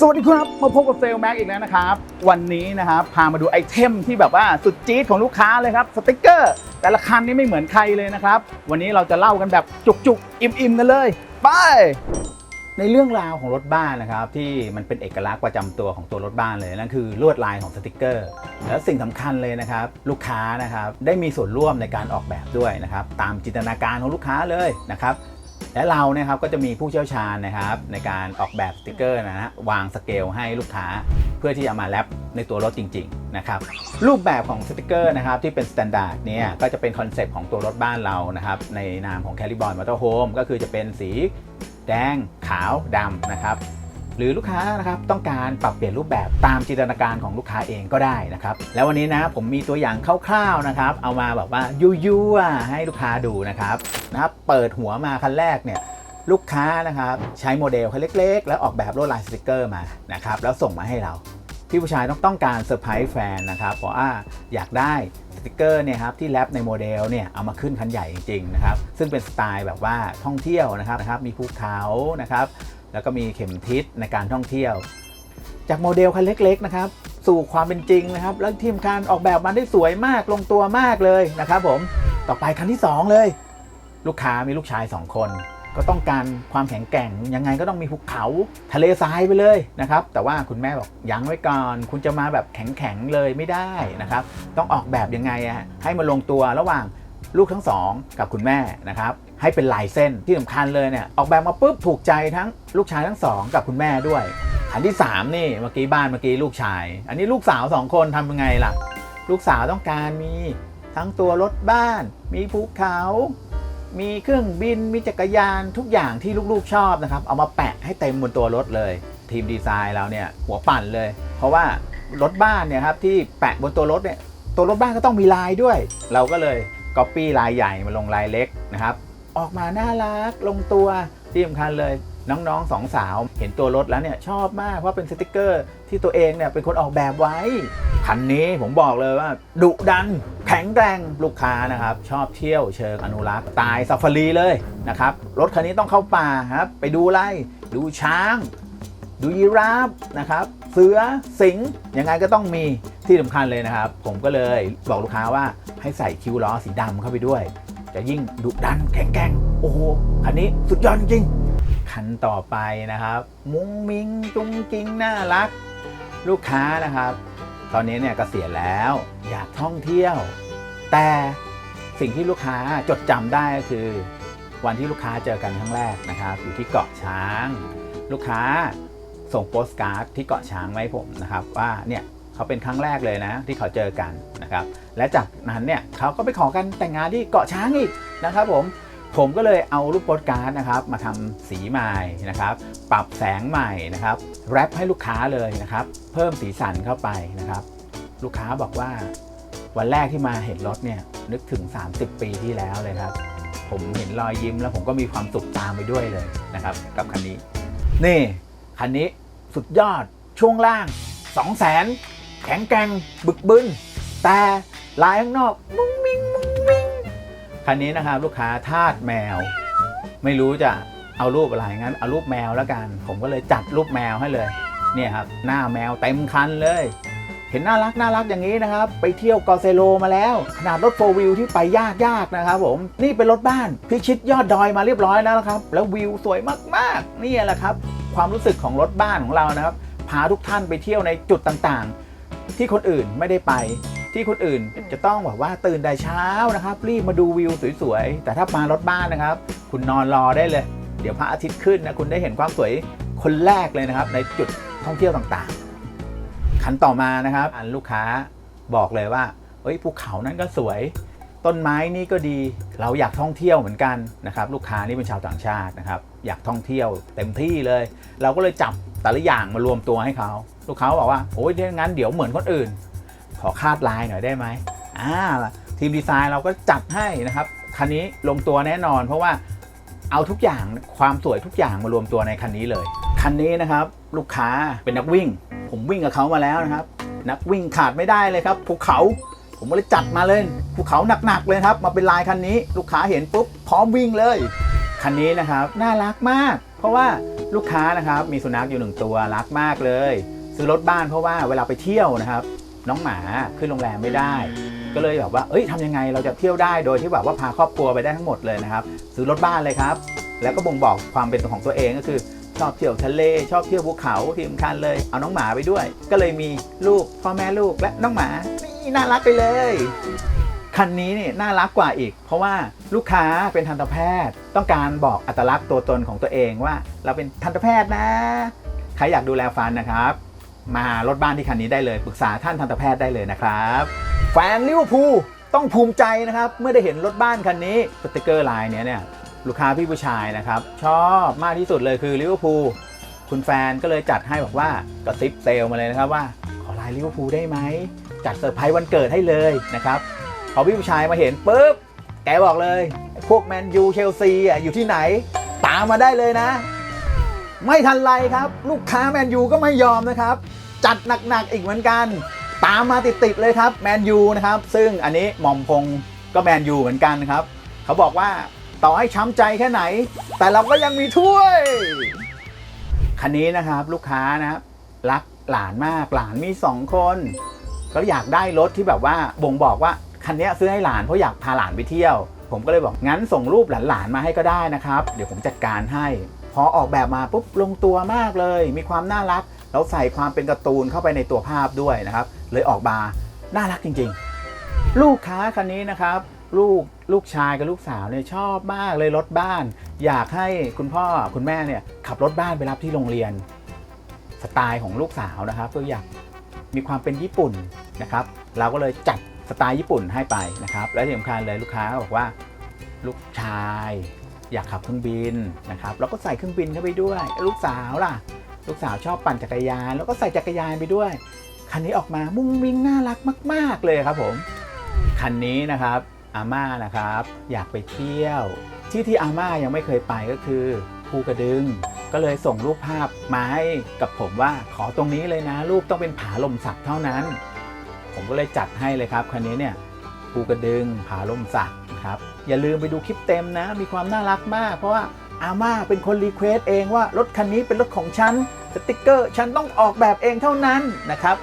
สวัสดีครับ มาพบกับเซลแม็กอีกแล้วนะครับ วันนี้นะครับพามาดูไอเทมที่แบบว่าสุดจี๊ดของลูกค้าเลยครับสติกเกอร์ แต่ละคันนี้ไม่เหมือนใครเลยนะครับ วันนี้เราจะเล่ากันแบบจุกๆ อิ่มๆกันเลย ไปในเรื่องราวของรถบ้านนะครับ ที่มันเป็นเอกลักษณ์ประจำตัวของตัวรถบ้านเลยนั่นคือลวดลายของสติกเกอร์ แล้วสิ่งสำคัญเลยนะครับ ลูกค้านะครับได้มีส่วนร่วมในการออกแบบด้วยนะครับ ตามจินตนาการของลูกค้าเลยนะครับ และเราเนี่ยครับก็จะมีผู้เชี่ยวชาญนะครับ ในการออกแบบสติกเกอร์นะฮะวางสเกลให้ลูกค้า เพื่อที่จะมาแรปในตัวรถจริงๆนะครับรูปแบบของสติกเกอร์นะครับที่เป็นสแตนดาร์ดเนี่ยก็จะเป็นคอนเซปต์ของตัวรถบ้านเรานะครับในนามของแคลิบอนมอเตอร์โฮมก็คือจะเป็นสีแดงขาวดำนะครับ หรือลูกค้านะครับต้องการปรับเปลี่ยนรูปแบบตามจินตนาการของลูกค้าเองก็ได้นะครับแล้ววันนี้นะผมมีตัวอย่างคร่าวๆนะครับเอามาแบบว่ายั่วๆให้ลูกค้าดูนะครับนะครับเปิดหัวมาคันแรกเนี่ยลูกค้านะครับใช้โมเดลคันเล็ก ๆ แล้วออกแบบลวดลายสติกเกอร์มานะครับแล้วส่งมาให้เราพี่ผู้ชายต้องต้องการเซอร์ไพรส์แฟนนะครับเพราะว่าอยากได้ สติกเกอร์เนี่ยครับที่แรปในโมเดลเนี่ยเอามาขึ้นคันใหญ่จริงๆนะครับซึ่งเป็นสไตล์แบบว่าท่องเที่ยวนะครับนะครับมีภูเขานะครับแล้วก็มีเข็มทิศในการท่องเที่ยว จากโมเดลคันเล็กๆนะครับสู่ความเป็นจริงนะครับ แล้วทีมการออกแบบมันได้สวยมากลงตัวมากเลยนะครับผมต่อไปคันที่ 2 เลย ลูกค้ามีลูกชาย 2 คน ก็ต้องการความแข็งแกร่งยังไงก็ต้องมีภูเขาทะเลทรายไปเลยนะครับ แต่ว่าคุณแม่บอกยั้งไว้ก่อน คุณจะมาแบบแข็งๆเลยไม่ได้นะครับ ต้องออกแบบยังไงอะให้มาลงตัวระหว่างลูกทั้งสองกับคุณแม่นะครับให้เป็นลายเส้นที่สำคัญเลยเนี่ยออกแบบมาปุ๊บถูกใจทั้งลูกชายทั้งสองกับคุณแม่ด้วยอันที่ 3 นี่เมื่อกี้บ้านเมื่อกี้ลูกชาย อันนี้ลูกสาวสองคนทำยังไงล่ะ ลูกสาวต้องการมีทั้งตัวรถบ้าน มีภูเขา มีเครื่องบินมีจักรยานทุกอย่างที่ลูกๆชอบนะครับ เอามาแปะให้เต็มบนตัวรถเลย ทีมดีไซน์เราเนี่ยหัวปั่นเลย เพราะว่ารถบ้านเนี่ยครับที่แปะบนตัวรถเนี่ยตัวรถบ้านก็ต้องมีลายด้วย เราก็เลยก๊อปปี้ลายใหญ่มาลงลายเล็กนะครับ ออกมาน่ารักลงตัวที่สำคัญเลย น้องๆสองสาว เห็นตัวรถแล้วเนี่ยชอบมากเพราะเป็นสติกเกอร์ที่ตัวเองเนี่ยเป็นคนออกแบบไว้คันนี้ผมบอกเลยว่าดุดันแข็งแรงลูกค้านะครับ ชอบเที่ยวเชิงอนุรักษ์ตายซาฟารีเลยนะครับ รถคันนี้ต้องเข้าป่าครับ ไปดูไรดูช้าง ดูยีราฟนะครับ เสือสิงห์ยังไงก็ต้องมีที่สำคัญเลยนะครับ ผมก็เลยบอกลูกค้าว่าให้ใส่คิ้วล้อสีดำเข้าไปด้วย จะยิ่งดุดันแข็งแกร่งโอ้โหคันนี้สุดยอดจริง คันต่อไปนะครับ มุ้งมิ้งจุ้งจิ้งน่ารัก ลูกค้านะครับ ตอนนี้เนี่ยกเกษียณแล้วอยากท่องเที่ยว แต่สิ่งที่ลูกค้าจดจำได้ก็คือ วันที่ลูกค้าเจอกันครั้งแรกนะครับ อยู่ที่เกาะช้าง ลูกค้าส่งโปสการ์ดที่เกาะช้างมาให้ผมนะครับ ว่าเนี่ยเขาเป็นครั้งแรกเลยนะ ที่เขาเจอกันนะครับ และจากนั้นเนี่ยเขาก็ไปขอกันแต่งงานที่เกาะช้างอีกนะครับผม ผมก็เลยเอารูปโปสการ์ดนะครับมาทำสีใหม่นะครับ ปรับแสงใหม่นะครับแรปให้ลูกค้าเลยนะครับ เพิ่มสีสันเข้าไปนะครับ ลูกค้าบอกว่าวันแรกที่มาเห็นรถเนี่ยนึกถึง 30 ปีที่แล้วเลยครับ ผมเห็นรอยยิ้มแล้วผมก็มีความสุขตามไปด้วยเลยนะครับ กับคันนี้ นี่คันนี้สุดยอดช่วงล่าง 2 0 0 0 0 0แข็งแกร่งบึกบึนแต่ลายข้างนอกมุ้งมิ้งมุ้ง คันนี้นะครับลูกค้าทาสแมว ไม่รู้จะเอารูปอะไรงั้นเอารูปแมวแล้วกัน ผมก็เลยจัดรูปแมวให้เลยเนี่ยครับหน้าแมวเต็มคันเลย เห็นน่ารักน่ารักอย่างนี้นะครับ ไปเที่ยวกอเซโลมาแล้ว ขนาดรถโฟวิวที่ไปยากยากนะครับผมนี่เป็นรถบ้านพิชิตยอดดอยมาเรียบร้อยแล้วครับ แล้ววิวสวยมากๆนี่แหละครับ ความรู้สึกของรถบ้านของเรานะครับพาทุกท่านไปเที่ยวในจุดต่างๆ ที่คนอื่นไม่ได้ไป ที่คนอื่นจะต้องแบบว่าตื่นแต่เช้านะครับ รีบมาดูวิวสวยๆ แต่ถ้ามารถบ้านนะครับ คุณนอนรอได้เลย เดี๋ยวพระอาทิตย์ขึ้นนะคุณได้เห็นความสวยคนแรกเลยนะครับ ในจุดท่องเที่ยวต่างๆคันต่อมานะครับอันลูกค้าบอกเลยว่าเฮ้ยภูเขานั้นก็สวย ต้นไม้นี่ก็ดีเราอยากท่องเที่ยวเหมือนกันนะครับ ลูกค้านี่เป็นชาวต่างชาตินะครับ อยากท่องเที่ยวเต็มที่เลย เราก็เลยจับแต่ละอย่างมารวมตัวให้เขาลูกค้าบอกว่าโอ้ยถ้างั้นเดี๋ยวเหมือนคนอื่น ขอคาดลายหน่อยได้ไหมอ่าทีมดีไซน์เราก็จัดให้นะครับคันนี้ลงตัวแน่นอน เพราะว่าเอาทุกอย่างความสวยทุกอย่างมารวมตัวในคันนี้เลย คันนี้นะครับลูกค้าเป็นนักวิ่ง ผมวิ่งกับเขามาแล้วนะครับ นักวิ่งขาดไม่ได้เลยครับภูเขาผมก็เลยจัดมาเลยภูเขาหนักๆเลยครับ มาเป็นลายคันนี้ ลูกค้าเห็นปุ๊บพร้อมวิ่งเลยคันนี้นะครับน่ารักมาก เพราะว่าลูกค้านะครับมีสุนัขอยู่หนึ่งตัวรักมากเลย ซื้อรถบ้านเพราะว่าเวลาไปเที่ยวนะครับ น้องหมาขึ้นโรงแรมไม่ได้ ก็เลยแบบว่าเอ้ยทำยังไงเราจะเที่ยวได้โดยที่แบบว่าพาครอบครัวไปได้ทั้งหมดเลยนะครับ ซื้อรถบ้านเลยครับ แล้วก็บ่งบอกความเป็นตัวของตัวเองก็คือชอบเที่ยวทะเล ชอบเที่ยวภูเขาที่สำคัญเลย เอาน้องหมาไปด้วย ก็เลยมีลูกพ่อแม่ลูกและน้องหมานี่น่ารักไปเลยคันนี้นี่น่ารักกว่าอีก เพราะว่าลูกค้าเป็นทันตแพทย์ ต้องการบอกอัตลักษณ์ตัวตนของตัวเองว่า เราเป็นทันตแพทย์นะ ใครอยากดูแลฟันนะครับ มารถบ้านที่คันนี้ได้เลย ปรึกษาท่านทันตแพทย์ได้เลยนะครับ แฟนลิเวอร์พูลต้องภูมิใจนะครับ เมื่อได้เห็นรถบ้านคันนี้สติกเกอร์ลายเนี้ยเนี่ยลูกค้าพี่ผู้ชายนะครับชอบมากที่สุดเลยคือลิเวอร์พูลคุณแฟนก็เลยจัดให้บอกว่ากระซิบเซลมาเลยนะครับว่าขอลายลิเวอร์พูลได้ไหมจัดเซอร์ไพรส์วันเกิดให้เลยนะครับพอพี่ผู้ชายมาเห็นปุ๊บแกบอกเลย พวกแมนยูเชลซีอะอยู่ที่ไหน ตามมาได้เลยนะ ไม่ทันไรครับ ลูกค้าแมนยูก็ไม่ยอมนะครับ จัดหนักๆอีกเหมือนกัน ตามมาติดๆเลยครับแมนยูนะครับ ซึ่งอันนี้หม่อมพงก็แมนยูเหมือนกันครับ เขาบอกว่าต่อให้ช้ำใจแค่ไหน แต่เราก็ยังมีถ้วย คันนี้นะครับลูกค้านะครับรักหลานมากหลานมีสองคน ก็อยากได้รถที่แบบว่าบ่งบอกว่าคันนี้ซื้อให้หลานเพราะอยากพาหลานไปเที่ยว ผมก็เลยบอกงั้นส่งรูปหลานๆมาให้ก็ได้นะครับ เดี๋ยวผมจัดการให้ พอออกแบบมาปุ๊บลงตัวมากเลย มีความน่ารัก แล้วใส่ความเป็นการ์ตูนเข้าไปในตัวภาพด้วยนะครับ เลยออกมาน่ารักจริง ๆ ลูกค้าคันนี้นะครับ ลูกลูกชายกับลูกสาวเนี่ยชอบมากเลยรถบ้าน อยากให้คุณพ่อคุณแม่เนี่ยขับรถบ้านไปรับที่โรงเรียน สไตล์ของลูกสาวนะครับก็อยากมีความเป็นญี่ปุ่นนะครับ เราก็เลยจัดสไตล์ญี่ปุ่นให้ไปนะครับ และที่สำคัญเลยลูกค้าก็บอกว่า ลูกชาย อยากขับเครื่องบินนะครับแล้วก็ใส่เครื่องบินเข้าไปด้วย ลูกสาวล่ะ ลูกสาวชอบปั่นจักรยาน แล้วก็ใส่จักรยานไปด้วย คันนี้ออกมามุ้งมิ้งน่ารักมาก ๆ เลยครับผม คันนี้นะครับอาม่านะครับ อยากไปเที่ยว ที่ที่อาม่ายังไม่เคยไปก็คือภูกระดึง ก็เลยส่งรูปภาพมาให้กับผมว่าขอตรงนี้เลยนะ รูปต้องเป็นผาลมสักเท่านั้น ผมก็เลยจัดให้เลยครับคันนี้เนี่ย ภูกระดึงผาลมสักนะครับอย่าลืมไปดูคลิปเต็มนะ มีความน่ารักมาก เพราะว่าอาม่าเป็นคนรีเควสเองว่ารถคันนี้เป็นรถของฉันสติกเกอร์ ฉันต้องออกแบบเองเท่านั้นนะครับ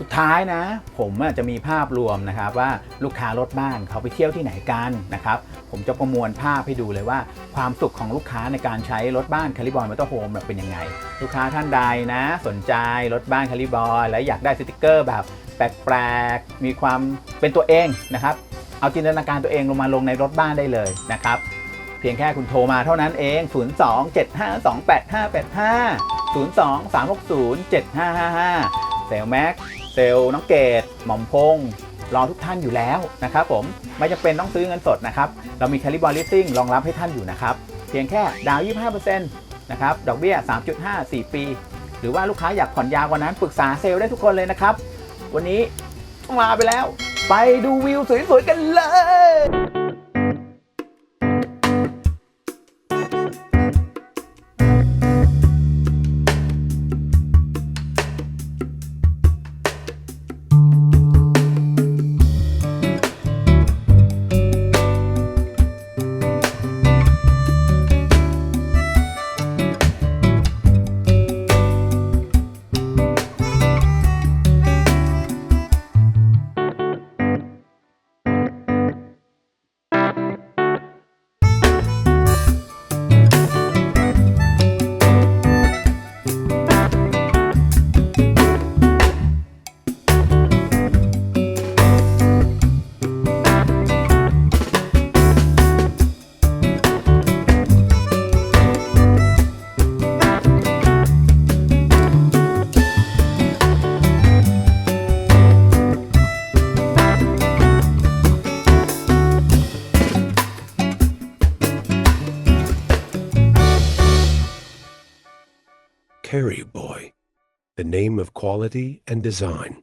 สุดท้ายนะ ผมจะมีภาพรวมนะครับว่าลูกค้ารถบ้านเขาไปเที่ยวที่ไหนกันนะครับผมจะประมวลภาพให้ดูเลยว่า ความสุขของลูกค้าในการใช้รถบ้านคาริบอยมอเตอร์โฮมเป็นยังไง ลูกค้าท่านใดนะ สนใจรถบ้านคาริบอยและอยากได้สติกเกอร์แบบแปลกๆมีความเป็นตัวเองนะครับเอาจินตนาการตัวเองลงมาลงในรถบ้านได้เลยนะครับเพียงแค่คุณโทรมาเท่านั้นเอง 02-752-8585 02-360-7555เซลแม็ก เซลน้องเกดหม่อมพงรอทุกท่านอยู่แล้วนะครับผมไม่จำเป็นต้องซื้อเงินสดนะครับ เรามีแคลิบอลลิสซิ่งรองรับให้ท่านอยู่นะครับ เพียงแค่ดาวน์25%นะครับดอกเบี้ย 3.5 4 ปี หรือว่าลูกค้าอยากผ่อนยาวกว่านั้นปรึกษาเซลล์ได้ทุกคนเลยนะครับ วันนี้ลาไปแล้ว ไปดูวิวสวยๆกันเลย the name of quality and design.